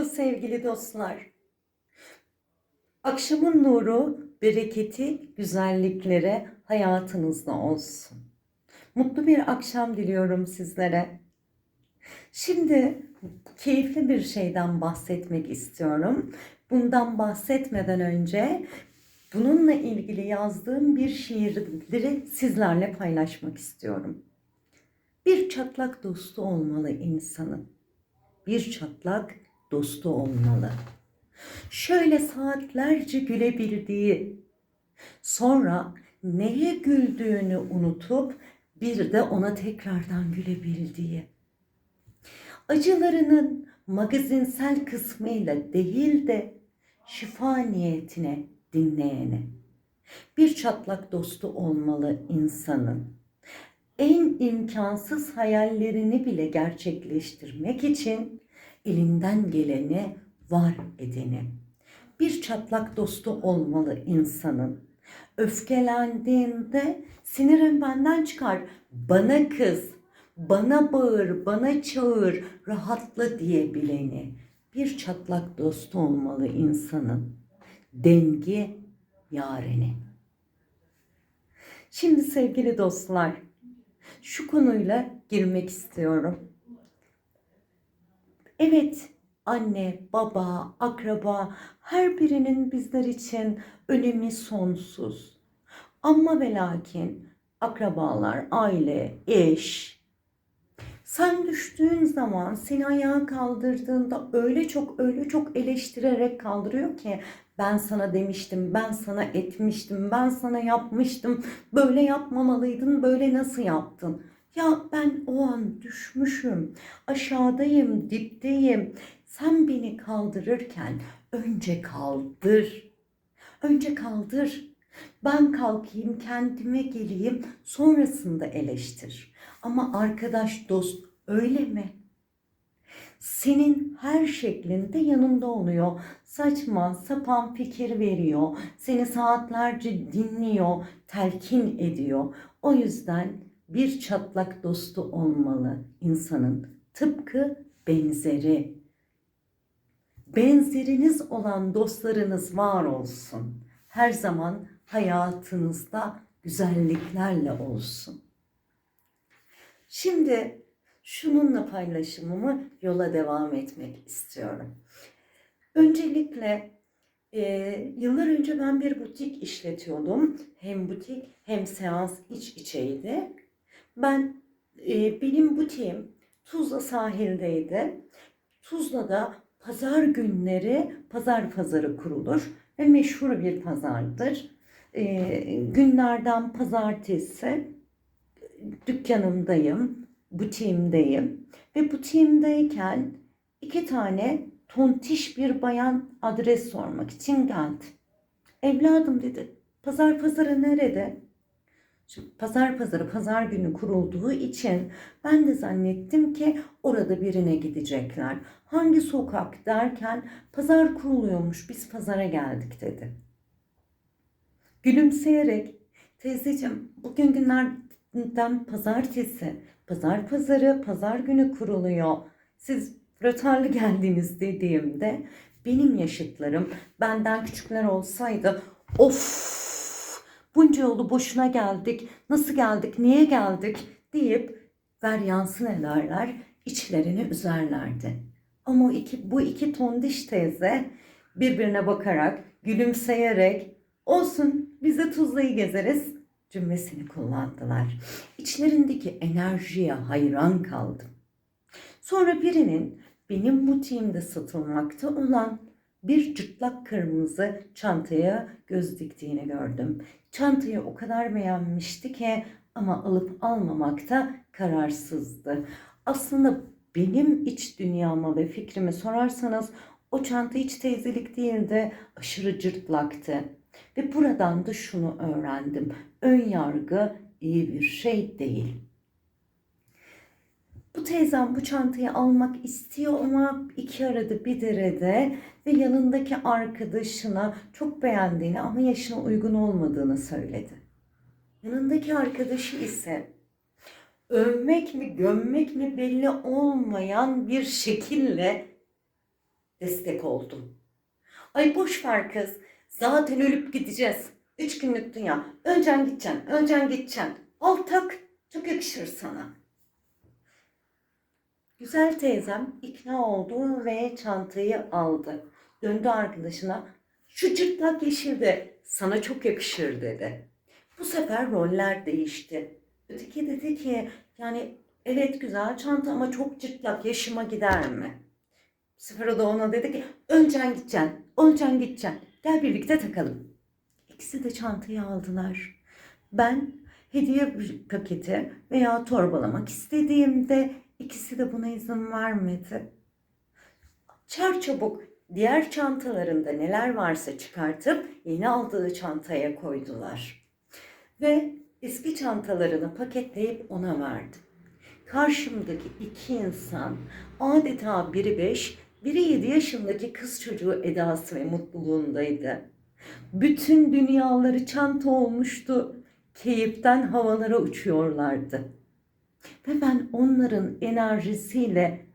oldu sevgili dostlar. Akşamın nuru, bereketi, güzelliklere hayatınızda olsun. Mutlu bir akşam diliyorum sizlere. Şimdi keyifli bir şeyden bahsetmek istiyorum. Bundan bahsetmeden önce bununla ilgili yazdığım bir şiirleri sizlerle paylaşmak istiyorum. Bir çatlak dostu olmalı insanın. Bir çatlak dostu olmalı. Şöyle saatlerce gülebildiği, sonra neye güldüğünü unutup bir de ona tekrardan gülebildiği. Acılarının magazinsel kısmıyla değil de şifa niyetine dinleyene. Bir çatlak dostu olmalı insanın en imkansız hayallerini bile gerçekleştirmek için elinden geleni var edeni. Bir çatlak dostu olmalı insanın. Öfkelendiğinde sinirin benden çıkar. Bana kız, bana bağır, bana çağır, rahatla diyebileni. Bir çatlak dostu olmalı insanın. Dengi yareni. Şimdi sevgili dostlar, şu konuyla girmek istiyorum. Evet, anne, baba, akraba her birinin bizler için önemi sonsuz. Ama ve lakin akrabalar, aile, eş, sen düştüğün zaman seni ayağa kaldırdığında öyle çok öyle çok eleştirerek kaldırıyor ki ben sana demiştim, ben sana etmiştim, ben sana yapmıştım, böyle yapmamalıydın, böyle nasıl yaptın? Ya ben o an düşmüşüm, aşağıdayım, dipteyim. Sen beni kaldırırken önce kaldır. Önce kaldır. Ben kalkayım, kendime geleyim, sonrasında eleştir. Ama arkadaş, dost öyle mi? Senin her şeklinde yanında oluyor. Saçma sapan fikir veriyor. Seni saatlerce dinliyor, telkin ediyor. O yüzden bir çatlak dostu olmalı insanın. Tıpkı benzeri. Benzeriniz olan dostlarınız var olsun. Her zaman hayatınızda güzelliklerle olsun. Şimdi şununla paylaşımımı yola devam etmek istiyorum. Öncelikle e, yıllar önce ben bir butik işletiyordum. Hem butik hem seans iç içeydi. Ben e, benim butiğim Tuzla sahildeydi. Tuzla'da pazar günleri pazar pazarı kurulur ve meşhur bir pazardır. E, günlerden pazartesi dükkanımdayım, butiğimdeyim ve butiğimdeyken iki tane tontiş bir bayan adres sormak için geldi. Evladım dedi, pazar pazarı nerede? Şimdi pazar pazarı pazar günü kurulduğu için ben de zannettim ki orada birine gidecekler. Hangi sokak derken pazar kuruluyormuş biz pazara geldik dedi. Gülümseyerek teyzeciğim bugün günlerden pazartesi pazar pazarı pazar günü kuruluyor. Siz rötarlı geldiniz dediğimde benim yaşıtlarım benden küçükler olsaydı of bunca yolu boşuna geldik, nasıl geldik, niye geldik deyip ver yansın ederler, içlerini üzerlerdi. Ama iki, bu iki tondiş teyze birbirine bakarak, gülümseyerek olsun biz de Tuzla'yı gezeriz cümlesini kullandılar. İçlerindeki enerjiye hayran kaldım. Sonra birinin benim butiğimde satılmakta olan bir cırtlak kırmızı çantaya göz diktiğini gördüm. Çantayı o kadar beğenmişti ki ama alıp almamakta kararsızdı. Aslında benim iç dünyama ve fikrimi sorarsanız o çanta hiç teyzelik değildi, aşırı cırtlaktı. Ve buradan da şunu öğrendim. Ön yargı iyi bir şey değil. Bu teyzem bu çantayı almak istiyor ama iki aradı bir derede ve yanındaki arkadaşına çok beğendiğini ama yaşına uygun olmadığını söyledi. Yanındaki arkadaşı ise övmek mi gömmek mi belli olmayan bir şekilde destek oldum. Ay boş ver kız. Zaten ölüp gideceğiz. Üç günlük dünya. Öncen gideceksin, öncen gideceksin. Al tak, çok yakışır sana. Güzel teyzem ikna oldu ve çantayı aldı. Döndü arkadaşına. Şu cırtlak yeşil de sana çok yakışır dedi. Bu sefer roller değişti. Öteki dedi ki yani evet güzel çanta ama çok cırtlak yaşıma gider mi? Bu sefer o da ona dedi ki öncen gideceksin, öncen gideceksin. Gel birlikte takalım. İkisi de çantayı aldılar. Ben hediye paketi veya torbalamak istediğimde ikisi de buna izin vermedi. Çar çabuk diğer çantalarında neler varsa çıkartıp yeni aldığı çantaya koydular. Ve eski çantalarını paketleyip ona verdim. Karşımdaki iki insan adeta biri beş, biri yedi yaşındaki kız çocuğu edası ve mutluluğundaydı. Bütün dünyaları çanta olmuştu. Keyiften havalara uçuyorlardı. Ve ben onların enerjisiyle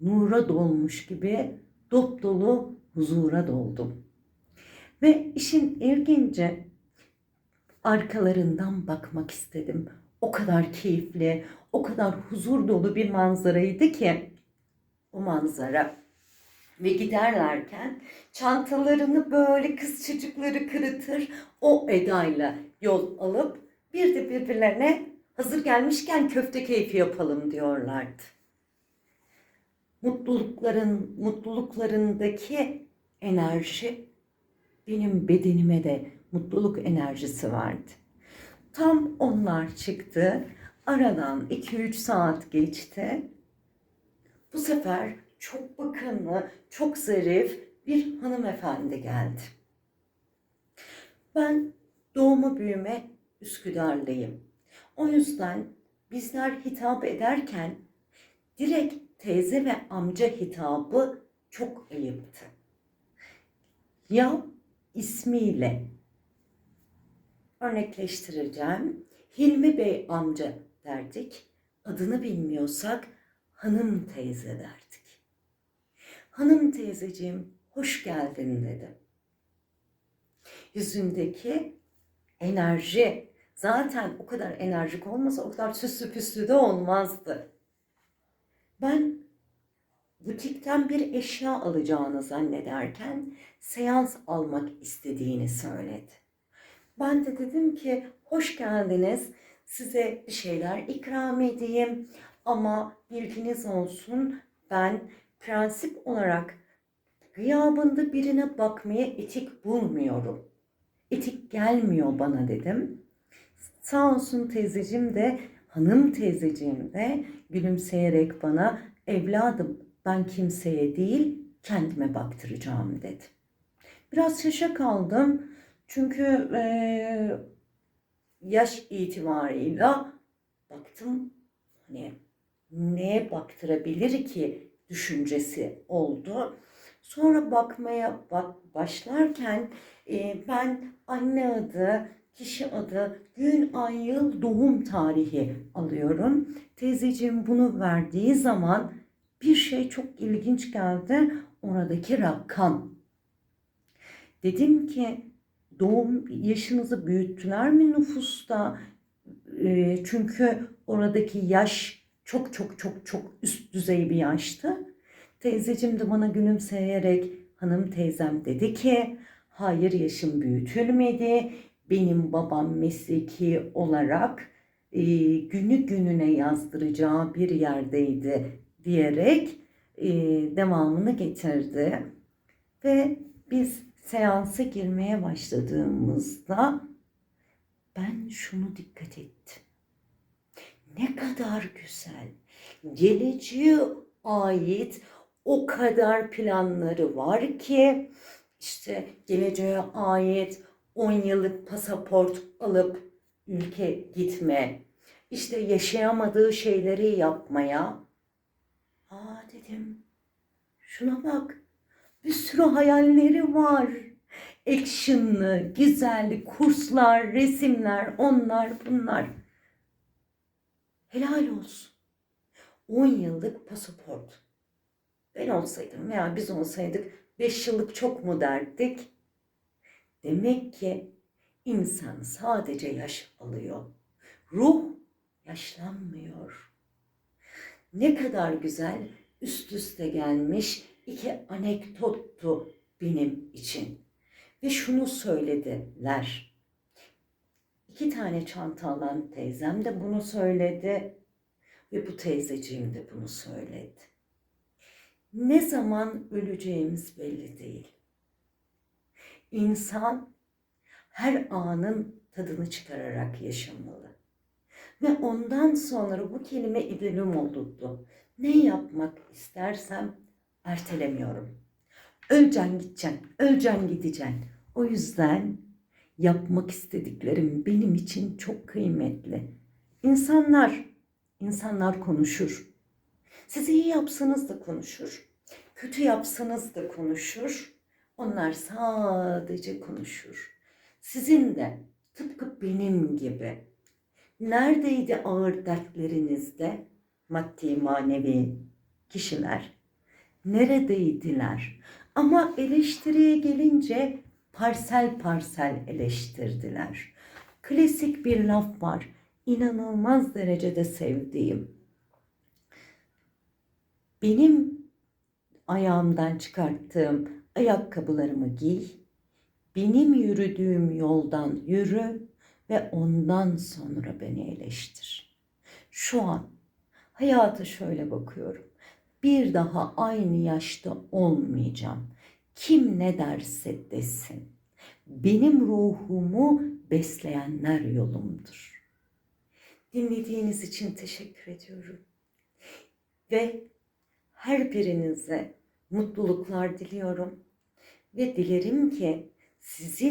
nura dolmuş gibi dop dolu huzura doldum. Ve işin ilginci arkalarından bakmak istedim. O kadar keyifli, o kadar huzur dolu bir manzaraydı ki o manzara. Ve giderlerken çantalarını böyle kız çocukları kırıtır o edayla yol alıp bir de birbirlerine hazır gelmişken köfte keyfi yapalım diyorlardı. Mutlulukların mutluluklarındaki enerji benim bedenime de mutluluk enerjisi vardı. Tam onlar çıktı. Aradan 2-3 saat geçti. Bu sefer çok bakımlı, çok zarif bir hanımefendi geldi. Ben doğma büyüme Üsküdar'lıyım. O yüzden bizler hitap ederken direkt teyze ve amca hitabı çok ayıptı. Ya ismiyle örnekleştireceğim. Hilmi Bey amca derdik. Adını bilmiyorsak hanım teyze derdik. Hanım teyzeciğim hoş geldin dedi. Yüzündeki enerji zaten o kadar enerjik olmasa o kadar süslü püslü de olmazdı. Ben butikten bir eşya alacağını zannederken seans almak istediğini söyledi. Ben de dedim ki hoş geldiniz. Size bir şeyler ikram edeyim ama bilginiz olsun ben prensip olarak gıyabında birine bakmaya etik bulmuyorum. Etik gelmiyor bana dedim. Sağ olsun teyzeciğim de hanım teyzeciğim de gülümseyerek bana evladım ben kimseye değil kendime baktıracağım dedi. Biraz şaşa kaldım. Çünkü e, yaş itibarıyla baktım hani neye baktırabilir ki düşüncesi oldu. Sonra bakmaya bak başlarken e, ben anne adı, kişi adı, gün, ay, yıl, doğum tarihi alıyorum. Teyzeciğim bunu verdiği zaman bir şey çok ilginç geldi. Oradaki rakam. Dedim ki doğum yaşınızı büyüttüler mi nüfusta? E, çünkü oradaki yaş çok çok çok çok üst düzey bir yaştı. Teyzecim de bana gülümseyerek hanım teyzem dedi ki hayır yaşım büyütülmedi. Benim babam mesleki olarak e, günü gününe yazdıracağı bir yerdeydi diyerek e, devamını getirdi. Ve biz seansa girmeye başladığımızda ben şunu dikkat ettim. Ne kadar güzel. Geleceğe ait o kadar planları var ki işte geleceğe ait 10 yıllık pasaport alıp ülke gitme, işte yaşayamadığı şeyleri yapmaya. Aa dedim, şuna bak, bir sürü hayalleri var. Action'lı, güzel kurslar, resimler, onlar bunlar. Helal olsun. 10 yıllık pasaport. ben olsaydım veya biz olsaydık 5 yıllık çok mu derdik? Demek ki insan sadece yaş alıyor. Ruh yaşlanmıyor. Ne kadar güzel üst üste gelmiş iki anekdottu benim için. Ve şunu söylediler. İki tane çanta alan teyzem de bunu söyledi. Ve bu teyzeciğim de bunu söyledi. Ne zaman öleceğimiz belli değil. İnsan her anın tadını çıkararak yaşamalı. Ve ondan sonra bu kelime idolüm olurdu. Ne yapmak istersem ertelemiyorum. Öleceksin gideceksin, öleceksin gideceksin. O yüzden yapmak istediklerim benim için çok kıymetli. İnsanlar, insanlar konuşur. Siz iyi yapsanız da konuşur. Kötü yapsanız da konuşur. Onlar sadece konuşur. Sizin de tıpkı benim gibi neredeydi ağır dertlerinizde maddi manevi kişiler? Neredeydiler? Ama eleştiriye gelince parsel parsel eleştirdiler. Klasik bir laf var. İnanılmaz derecede sevdiğim. Benim ayağımdan çıkarttığım ayakkabılarımı giy. Benim yürüdüğüm yoldan yürü ve ondan sonra beni eleştir. Şu an hayata şöyle bakıyorum. Bir daha aynı yaşta olmayacağım. Kim ne derse desin. Benim ruhumu besleyenler yolumdur. Dinlediğiniz için teşekkür ediyorum. Ve her birinize mutluluklar diliyorum ve dilerim ki sizi